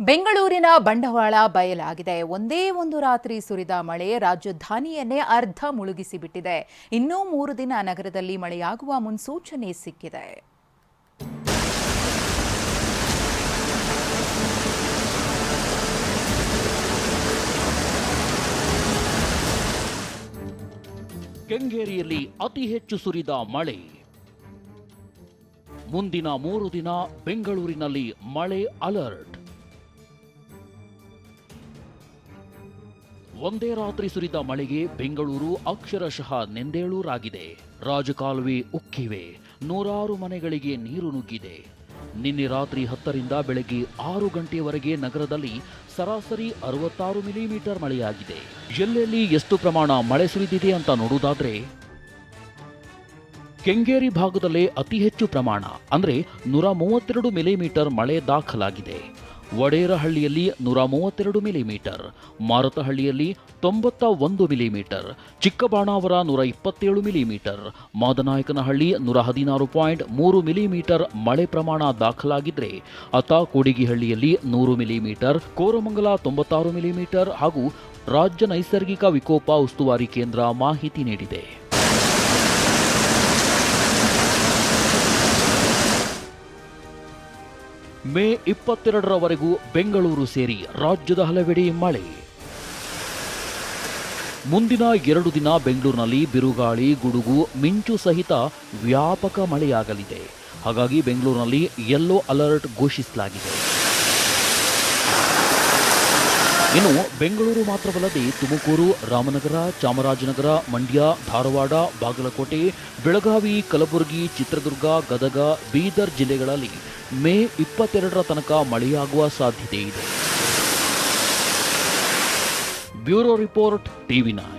ಬೆಂಗಳೂರಿನ ಬಂಡವಾಳ ಬಯಲಾಗಿದೆ. ಒಂದೇ ಒಂದು ರಾತ್ರಿ ಸುರಿದ ಮಳೆ ರಾಜಧಾನಿಯನ್ನೇ ಅರ್ಧ ಮುಳುಗಿಸಿಬಿಟ್ಟಿದೆ. ಇನ್ನೂ ಮೂರು ದಿನ ನಗರದಲ್ಲಿ ಮಳೆಯಾಗುವ ಮುನ್ಸೂಚನೆ ಸಿಕ್ಕಿದೆ. ಕೆಂಗೇರಿಯಲ್ಲಿ ಅತಿ ಹೆಚ್ಚು ಸುರಿದ ಮಳೆ. ಮುಂದಿನ ಮೂರು ದಿನ ಬೆಂಗಳೂರಿನಲ್ಲಿ ಮಳೆ ಅಲರ್ಟ್. ಒಂದೇ ರಾತ್ರಿ ಸುರಿದ ಮಳೆಗೆ ಬೆಂಗಳೂರು ಅಕ್ಷರಶಃ ನೆಂದೇಳೂರಾಗಿದೆ. ರಾಜಕಾಲುವೆ ಉಕ್ಕಿವೆ. ನೂರಾರು ಮನೆಗಳಿಗೆ ನೀರು ನುಗ್ಗಿದೆ. ನಿನ್ನೆ ರಾತ್ರಿ ಹತ್ತರಿಂದ ಬೆಳಗ್ಗೆ ಆರು ಗಂಟೆಯವರೆಗೆ ನಗರದಲ್ಲಿ ಸರಾಸರಿ ಅರವತ್ತಾರು ಮಿಲಿಮೀಟರ್ ಮಳೆಯಾಗಿದೆ. ಎಲ್ಲೆಲ್ಲಿ ಎಷ್ಟು ಪ್ರಮಾಣ ಮಳೆ ಸುರಿದಿದೆ ಅಂತ ನೋಡುವುದಾದ್ರೆ, ಕೆಂಗೇರಿ ಭಾಗದಲ್ಲೇ ಅತಿ ಹೆಚ್ಚು ಪ್ರಮಾಣ, ಅಂದ್ರೆ ನೂರ ಮೂವತ್ತೆರಡು ಮಿಲಿಮೀಟರ್ ಮಳೆ ದಾಖಲಾಗಿದೆ. ವಡೇರಹಳ್ಳಿಯಲ್ಲಿ ನೂರ ಮೂವತ್ತೆರಡು ಮಿಲಿಮೀಟರ್, ಮಾರತಹಳ್ಳಿಯಲ್ಲಿ ತೊಂಬತ್ತ ಒಂದು ಮಿಲಿಮೀಟರ್, ಚಿಕ್ಕಬಾಣಾವರ ನೂರ ಇಪ್ಪತ್ತೇಳು ಮಿಲಿಮೀಟರ್, ಮಾದನಾಯಕನಹಳ್ಳಿ ನೂರ ಹದಿನಾರು ಪಾಯಿಂಟ್ ಮೂರು ಮಿಲಿಮೀಟರ್ ಮಳೆ ಪ್ರಮಾಣ ದಾಖಲಾಗಿದ್ದರೆ ಅತ ಕೋಡಿಗಿಹಳ್ಳಿಯಲ್ಲಿ ನೂರು ಮಿಲಿಮೀಟರ್, ಕೋರಮಂಗಲ ತೊಂಬತ್ತಾರು ಮಿಲಿಮೀಟರ್ ಹಾಗೂ ರಾಜ್ಯ ನೈಸರ್ಗಿಕ ವಿಕೋಪ ಉಸ್ತುವಾರಿ ಕೇಂದ್ರ ಮಾಹಿತಿ ನೀಡಿದೆ. ಮೇ ಇಪ್ಪತ್ತೆರಡರವರೆಗೂ ಬೆಂಗಳೂರು ಸೇರಿ ರಾಜ್ಯದ ಹಲವೆಡೆ ಮಳೆ. ಮುಂದಿನ ಎರಡು ದಿನ ಬೆಂಗಳೂರಿನಲ್ಲಿ ಬಿರುಗಾಳಿ, ಗುಡುಗು, ಮಿಂಚು ಸಹಿತ ವ್ಯಾಪಕ ಮಳೆಯಾಗಲಿದೆ. ಹಾಗಾಗಿ ಬೆಂಗಳೂರಿನಲ್ಲಿ ಯೆಲ್ಲೋ ಅಲರ್ಟ್ ಘೋಷಿಸಲಾಗಿದೆ. ಇನ್ನು ಬೆಂಗಳೂರು ಮಾತ್ರವಲ್ಲದೆ ತುಮಕೂರು, ರಾಮನಗರ, ಚಾಮರಾಜನಗರ, ಮಂಡ್ಯ, ಧಾರವಾಡ, ಬಾಗಲಕೋಟೆ, ಬೆಳಗಾವಿ, ಕಲಬುರಗಿ, ಚಿತ್ರದುರ್ಗ, ಗದಗ, ಬೀದರ್ ಜಿಲ್ಲೆಗಳಲ್ಲಿ ಮೇ ಇಪ್ಪತ್ತೆರಡರ ತನಕ ಮಳೆಯಾಗುವ ಸಾಧ್ಯತೆ ಇದೆ. Bureau report, TV nine.